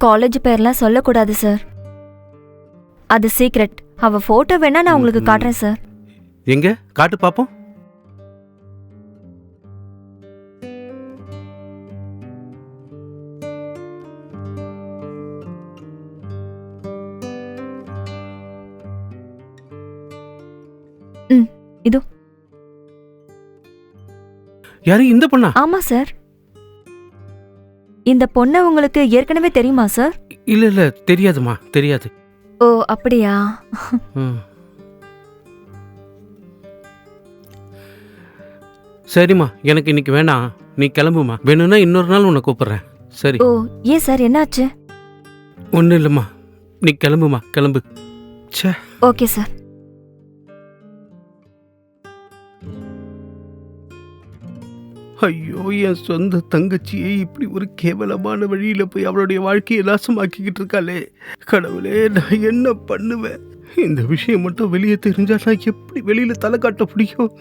College பேர்லாம் சொல்லக்கூடாது sir அது சீக்ரெட் அவ போட்டோ வேணா நான் உங்களுக்கு. காட்டுறேன் சார் எங்க? காட்டு பாப்போம். ம், இதோ. யாரு? இந்த பொண்ணா? ஆமா சார் இந்த பொண்ணை உங்களுக்கு ஏற்கனவே தெரியுமா சார் இல்ல இல்ல தெரியாதுமா தெரியாது. ஓ அப்படியா? ம். சரிம்மா எனக்கு இன்னைக்கு வேணாம். நீ கிளம்புமா வேணும்னா இன்னொரு நாள் உன்னை கூப்பிடுறேன். சரி. ஓ ஏன் சார் என்னாச்சு? ஒன்றும் இல்லைம்மா. நீ கிளம்புமா கிளம்பு. ச்சே. ஓகே சார் ஐயோ என் சொந்த தங்கச்சியை இப்படி ஒரு கேவலமான வழியில் போய் அவளுடைய வாழ்க்கையை நாசமாக்கிக்கிட்டு இருக்காளே. கடவுளே நான் என்ன பண்ணுவேன்? இந்த விஷயம் மட்டும் வெளியே தெரிஞ்சால் நான் எப்படி வெளியில் தலை காட்ட முடியும்?